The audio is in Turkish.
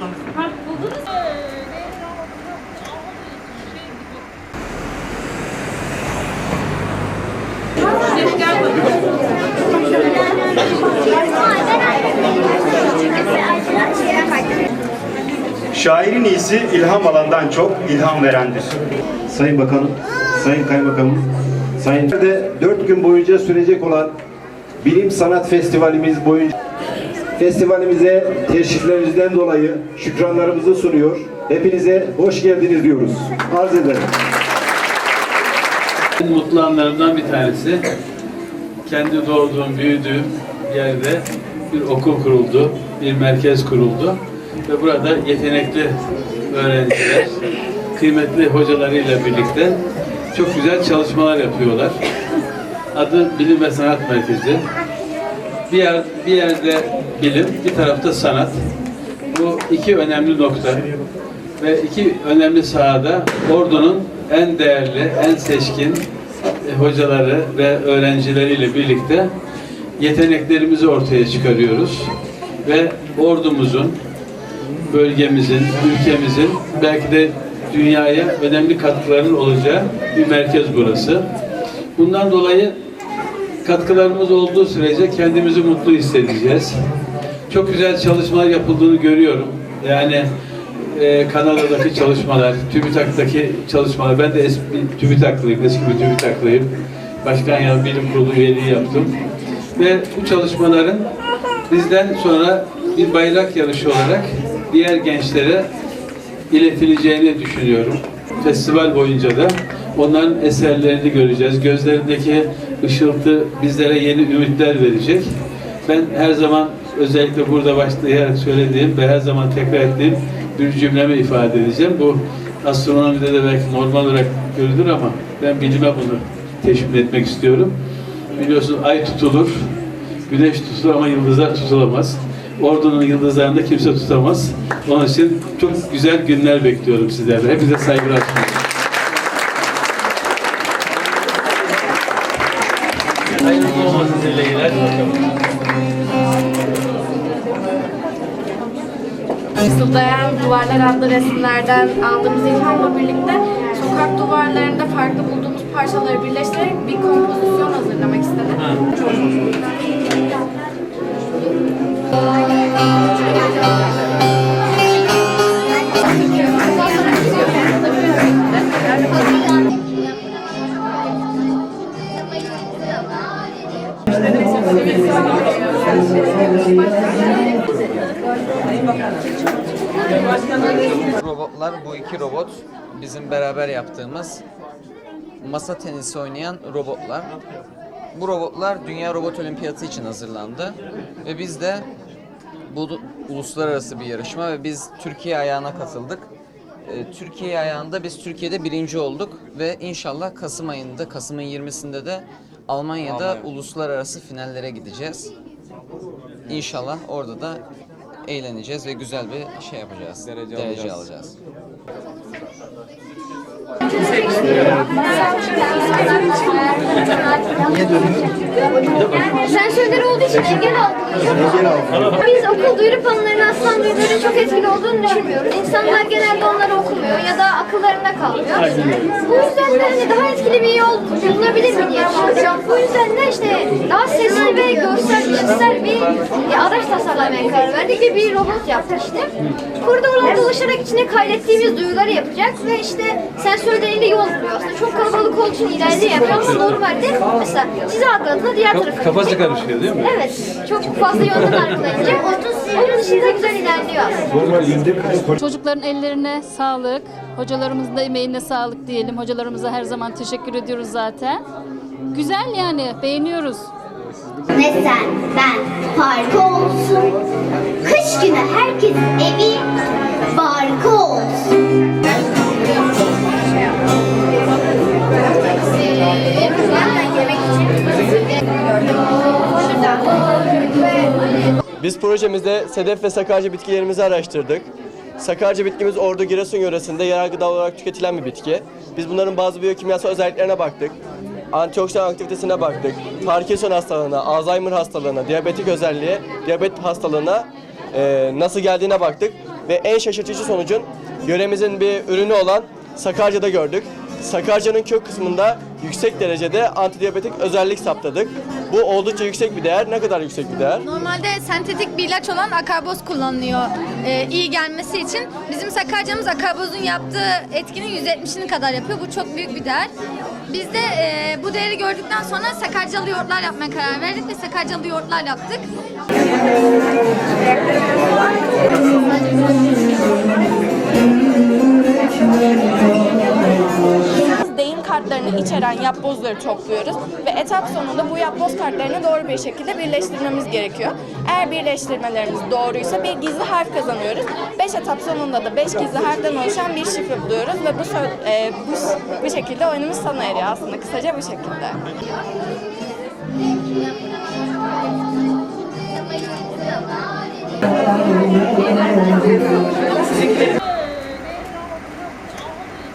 Ha, buldunuz mu? Şairin iyisi ilham alandan çok ilham verendir. Sayın Bakanım, Sayın Kaymakamım, Sayın 4 gün boyunca sürecek olan Bilim Sanat Festivalimiz boyunca festivalimize teşriflerinizden dolayı şükranlarımızı sunuyor. Hepinize hoş geldiniz diyoruz. Arz ederim. Mutlu anlarımdan bir tanesi kendi doğduğum, büyüdüğüm yerde bir okul kuruldu, bir merkez kuruldu ve burada yetenekli öğrenciler, kıymetli hocalarıyla birlikte çok güzel çalışmalar yapıyorlar. Adı Bilim ve Sanat Merkezi. Bir, yer, bir yerde bilim, bir tarafta sanat. Bu iki önemli nokta ve iki önemli sahada Ordu'nun en değerli, en seçkin e, hocaları ve öğrencileriyle birlikte yeteneklerimizi ortaya çıkarıyoruz. Ve ordumuzun, bölgemizin, ülkemizin belki de dünyaya önemli katkılarının olacağı bir merkez burası. Bundan dolayı katkılarımız olduğu sürece kendimizi mutlu hissedeceğiz. Çok güzel çalışmalar yapıldığını görüyorum. Yani e, Kanada'daki çalışmalar, TÜBİTAK'taki çalışmalar. Ben de eski TÜBİTAK'lıyım, eski bir TÜBİTAK'lıyım. Başkan Yan Bilim Kurulu üyeliği yaptım. Ve bu çalışmaların bizden sonra bir bayrak yarışı olarak diğer gençlere iletileceğini düşünüyorum. Festival boyunca da onların eserlerini göreceğiz. Gözlerindeki ışıltı bizlere yeni ümitler verecek. Ben her zaman özellikle burada başlayarak söylediğim ve her zaman tekrar ettiğim bir cümlemi ifade edeceğim. Bu astronomide de belki normal olarak görülür ama ben bilime bunu teşvik etmek istiyorum. Biliyorsun ay tutulur, güneş tutulur ama yıldızlar tutulamaz. Ordunun yıldızlarını kimse tutamaz. Onun için çok güzel günler bekliyorum sizlerden. Hepinize saygılar sunuyorum. Hayırlı olmasın dileğiyle. Fısıldayan Duvarlar adlı resimlerden aldığımız ilhamla birlikte sokak duvarlarında farklı bulduğumuz parçaları birleştirerek bir kompozisyon Robotlar bu iki robot bizim beraber yaptığımız masa tenisi oynayan robotlar. Bu robotlar Dünya Robot Olimpiyatı için hazırlandı ve biz de bu uluslararası bir yarışma ve biz Türkiye ayağına katıldık. Ee, Türkiye ayağında biz Türkiye'de birinci olduk ve inşallah Kasım ayında, Kasım'ın 20'sinde de Almanya'da uluslararası finallere gideceğiz. İnşallah orada da eğleneceğiz ve güzel bir şey yapacağız. Derece, alacağız. Sensörler olduğu için engel algılıyor. Biz okul duyuru panolarının aslan duyuruların çok etkili olduğunu düşünmüyoruz. İnsanlar genelde onları okumuyor ya da akıllarında kalmıyor. Bu yüzden de hani daha etkili bir yol bulunabilir mi diye düşünüyorum. Bu yüzden de işte daha sesli ve görsel, işitsel bir araç tasarlamaya karar verdik ve bir robot yaptık işte. Koridorlarda dolaşarak içine kaydettiğimiz duyuları yapacak ve işte sensörleriyle yol buluyor. Aslında çok kalabalık olduğu için ileride yapıyor ama normalde mesela size algıladığında diğer tarafa Kafası gidecek. karışıyor değil mi? Evet, çok fazla yönden algılayınca onun dışında güzel ilerliyor aslında. Çocukların ellerine sağlık, hocalarımızın da emeğine sağlık diyelim. Hocalarımıza her zaman teşekkür ediyoruz zaten. Güzel yani, beğeniyoruz. Ne sen, ben, parkı olsun. Kış günü herkes evi barkı olsun. Biz projemizde sedef ve sakarca bitkilerimizi araştırdık. Sakarca bitkimiz Ordu Giresun yöresinde yerel gıda olarak tüketilen bir bitki. Biz bunların bazı biyokimyasal özelliklerine baktık. Antioksidan aktivitesine baktık. Parkinson hastalığına, Alzheimer hastalığına, diyabetik özelliğe, diyabet hastalığına e, nasıl geldiğine baktık. ve en şaşırtıcı sonucun yöremizin bir ürünü olan Sakarca'da gördük. Sakarca'nın kök kısmında yüksek derecede antidiyabetik özellik saptadık. Bu oldukça yüksek bir değer. Ne kadar yüksek bir değer? Normalde sentetik bir ilaç olan akarboz kullanılıyor e, iyi gelmesi için. Bizim sakarcamız akarbozun yaptığı etkinin %70'ini kadar yapıyor. Bu çok büyük bir değer. Biz de e, bu değeri gördükten sonra sakarcalı yoğurtlar yapmaya karar verdik ve sakarcalı yoğurtlar yaptık. İçeren yapbozları topluyoruz ve etap sonunda bu yapboz kartlarını doğru bir şekilde birleştirmemiz gerekiyor. Eğer birleştirmelerimiz doğruysa bir gizli harf kazanıyoruz. 5 etap sonunda da 5 gizli harften oluşan bir şifre buluyoruz ve bu, e, bu, bu şekilde oyunumuz sona eriyor aslında kısaca bu şekilde.